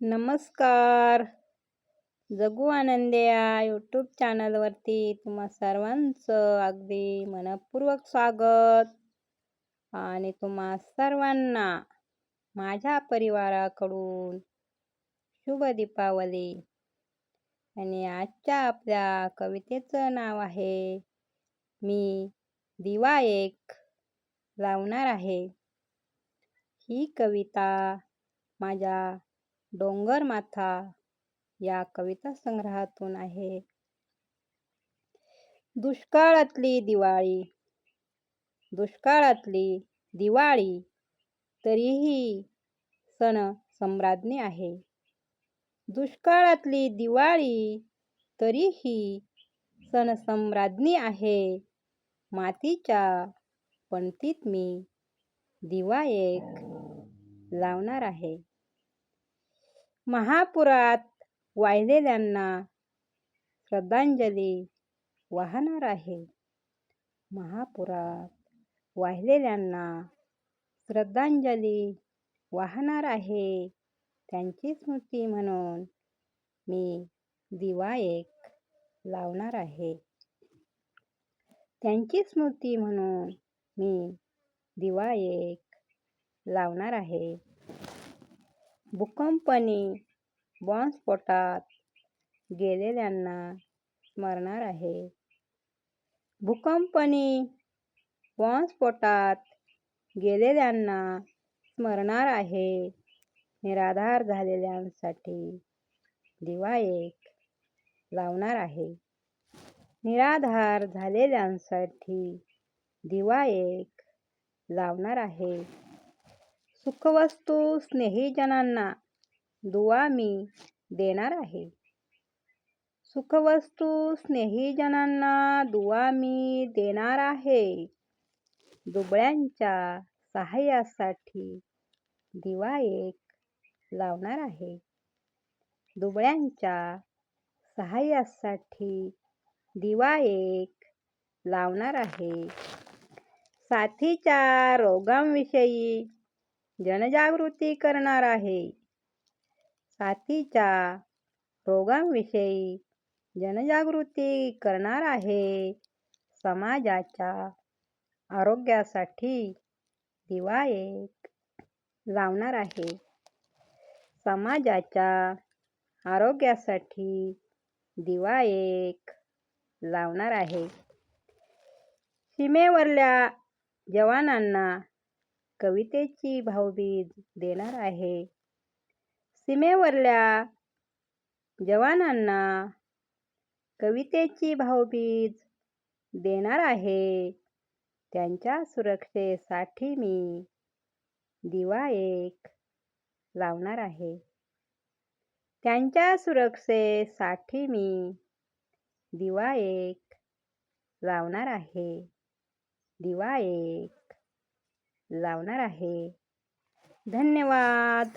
नमस्कार. जगू आनंदे या यूट्यूब चॅनलवरती तुम्हा सर्वांचं अगदी मनपूर्वक स्वागत. आणि तुम्हा सर्वांना माझ्या परिवाराकडून शुभ दीपावली. आणि आजच्या आपल्या कवितेचं नाव आहे मी दिवा एक लावणार आहे. ही कविता माझ्या डोंगर माथा या कविता संग्रहातून आहे. दुष्काळातली दिवाळी दुष्काळातली दिवाळी तरीही सण सम्राज्ञी आहे. दुष्काळातली दिवाळी तरीही सण सम्राज्ञी आहे. मातीच्या पणतीत मी दिवा एक लावणार आहे. महापुरात वाहिलेल्यांना श्रद्धांजली वाहणार आहे. महापुरात वाहिलेल्यांना श्रद्धांजली वाहणार आहे. त्यांची स्मृती म्हणून मी दिवा एक लावणार आहे. त्यांची स्मृती म्हणून मी दिवा एक लावणार आहे. भूकंपनी बॉम्बस्फोटात गेलेल्यांना स्मरणार आहे. भूकंपनी बॉम्बस्फोटात गेलेल्यांना स्मरणार आहे. निराधार झालेल्यांसाठी दिवा एक लावणार आहे. निराधार झालेल्यांसाठी दिवा एक लावणार आहे. सुखवस्तू स्नेहीजनांना दुवा मी देणार आहे. सुखवस्तू स्नेहीजनांना दुवा मी देणार आहे. दुबळ्यांच्या सहाय्यासाठी दिवा एक लावणार आहे. दुबळ्यांच्या सहाय्यासाठी दिवा एक लावणार आहे. साथीच्या रोगांविषयी जनजागृती करणार आहे. साथीच्या रोगांविषयी जनजागृती करणार आहे. समाजाच्या आरोग्यासाठी दिवा एक लावणार आहे. समाजाच्या आरोग्यासाठी दिवा एक लावणार आहे. सीमेवरल्या जवानांना कवितेची भावबीज देणार आहे. सीमेवरल्या जवानांना कवितेची भावबीज देणार आहे. त्यांच्या सुरक्षेसाठी मी दिवा एक लावणार आहे. त्यांच्या सुरक्षेसाठी मी दिवा एक लावणार आहे. दिवा एक लावणार आहे. धन्यवाद.